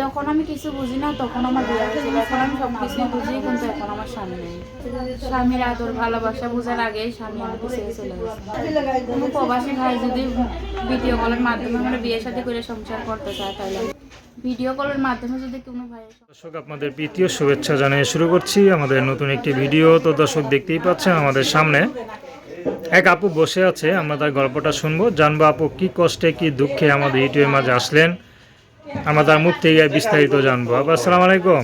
যখন আমি কিছু বুঝি না, তখন আমার বিয়ে এখন আমি সব কিছু বুঝি, কিন্তু এখন আমার স্বামী নেই। স্বামীর আদর, ভালোবাসা বোঝার আগেই স্বামী আমাকে ছেড়ে চলে গেছে। প্রবাসী ভাই যদি ভিডিও কলের মাধ্যমে আমরা বিয়ের সাথে করে সংসার করতে চায় তাহলে। ভিডিও কলের মাধ্যমে যদি কোনো ভাইয়ের দর্শক, আপনাদের প্রীতীয় শুভেচ্ছা জানিয়ে শুরু করছি। আমাদের নতুন একটি ভিডিও তো দর্শক দেখতেই পাচ্ছেন আমাদের সামনে। এক আপু বসে আছে, আমরা তার গল্পটা শুনব। জানব আপু, কি কষ্টে, কি দুঃখে আমাদের ইউটিউবের মাঝে আসলেন। আমরা তার মুখ থেকে বিস্তারিত জানব। আপু আসসালামু আলাইকুম।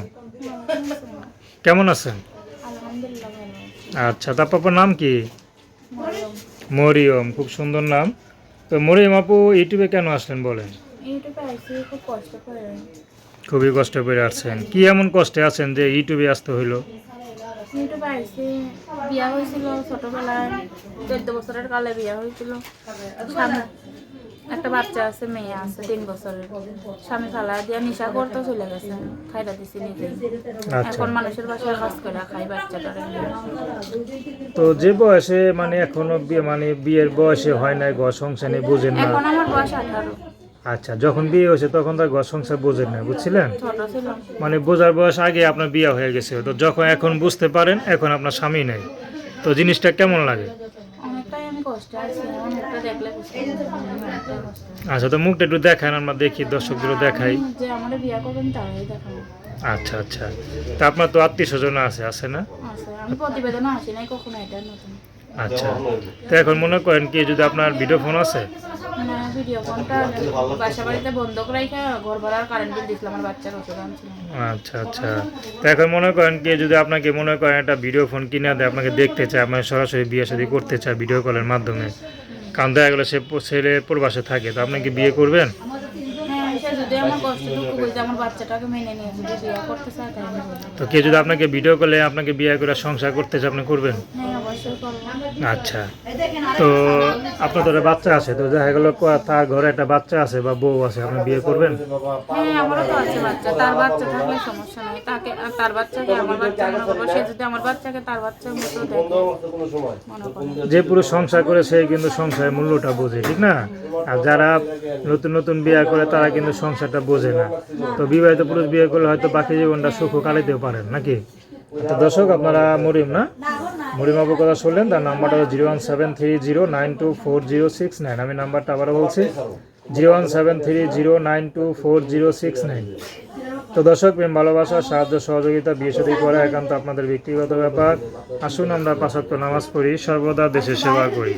কেমন আছেন। আচ্ছা তার পাপার নাম কি? মরিয়ম। খুব সুন্দর নাম। তো মরিয়ম আপু ইউটিউবে কেন আসলেন বলেন? খুবই কষ্ট করে আসছেন। কি এমন কষ্টে আছেন যে ইউটিউবে আসতে হইল? বিয়া হয়েছিল ছোটবেলায়। চোদ্দ বছরের কালে বিয়া হয়েছিল। একটা বাচ্চা আছে মেয়ে আছে তিন বছরের। স্বামী ফালা দিয়া নিশা করতে চলে গেছে খাইটা দিছি নিজে আচ্ছা। এখন মানুষের বাসায় কাজ করে খাই বাচ্চাটারে তো যে বয়সে মানে এখনও বিয়ে মানে বিয়ের বয়সে হয় না ঘর সংসার নিয়ে বোঝেন না। এখন আমার বয়স আঠারো। আচ্ছা যখন বিয়ে হয়েছে তখন তার ঘর সংসার বোঝেন না বুঝছিলেন? মানে বোঝার বয়স আগে আপনার বিয়ে হয়ে গেছে তো যখন এখন বুঝতে পারেন এখন আপনার স্বামী নেই। তো জিনিসটা কেমন লাগে? আচ্ছা তো মুখটা একটু দেখান আমরা দেখি দর্শকদেরও দেখাই। আচ্ছা আচ্ছা। তা আপনার তো আত্মীয় স্বজন আছে আছে না প্রতিবেদন আসি নাই কখনো এটা নতুন। আচ্ছা। তো এখন মনে করেন কি যদি আপনার ভিডিও ফোন আছে? ভিডিও ফোনটা বাসা বাড়িতে বন্ধ করে ঘর ভাড়ার কারেন্ট বিল দিয়েছিলাম আমার বাচ্চার ওষুধ আনছিলাম আচ্ছা আচ্ছা। তো এখন মনে করেন কি যদি আপনাকে মনে করেন একটা ভিডিও ফোন কিনে দেয় আপনাকে দেখতে চায় আপনার সরাসরি বিয়ে শাদী করতে চায় ভিডিও কলের মাধ্যমে কারণ দেখা গেলো সে ছেলে প্রবাসে থাকে তো আপনি কি বিয়ে করবেন? আমার কষ্ট দুঃখ বুঝে আমার বাচ্চাটাকে মেনে নিয়ে যদি বিয়ে করতে চায় তাই আমি বলব। তো কেউ যদি আপনাকে ভিডিও কলে আপনাকে বিয়ে করে সংসার করতে চায় আপনি করবেন? হ্যাঁ অবশ্যই করব। আচ্ছা। তো আপনার তো একটা বাচ্চা আছে তো দেখা গেলো ক- তার ঘরে একটা বাচ্চা আছে বা বউ আছে আপনি বিয়ে করবেন? হ্যাঁ আমারও তো আছে বাচ্চা তার বাচ্চা থাকলে সমস্যা নেই। তাকে আর তার বাচ্চাকে আমার বাচ্চা মনে করব সে যদি আমার বাচ্চাকে তার বাচ্চার মতো দেখে। মনে করব যে পুরো সংসার করে সে কিন্তু সংসারের মূল্যটা বোঝে ঠিক না? আর যারা নতুন নতুন বিয়ে করে তারা কিন্তু সংসারটা বোঝে না। তো বিবাহিত পুরুষ বিয়ে করলে হয়তো বাকি জীবনটা সুখ কাটাইতেও পারেন, নাকি? তো দর্শক, আপনারা মরিম না? মরিম বাবুর কথা শুনলেন, তার নাম্বারটা zero one seven three zero nine two four zero six nine. আমি নাম্বারটা আবারও বলছি, zero one seven three zero nine two four zero six nine. তো দর্শক, প্রেম, ভালোবাসা, সাহায্য, সহযোগিতা, বিয়ে সাথে করা একান্ত আপনাদের ব্যক্তিগত ব্যাপার। আসুন, আমরা পাঁচাত্তর নামাজ পড়ি, সর্বদা দেশের সেবা করি।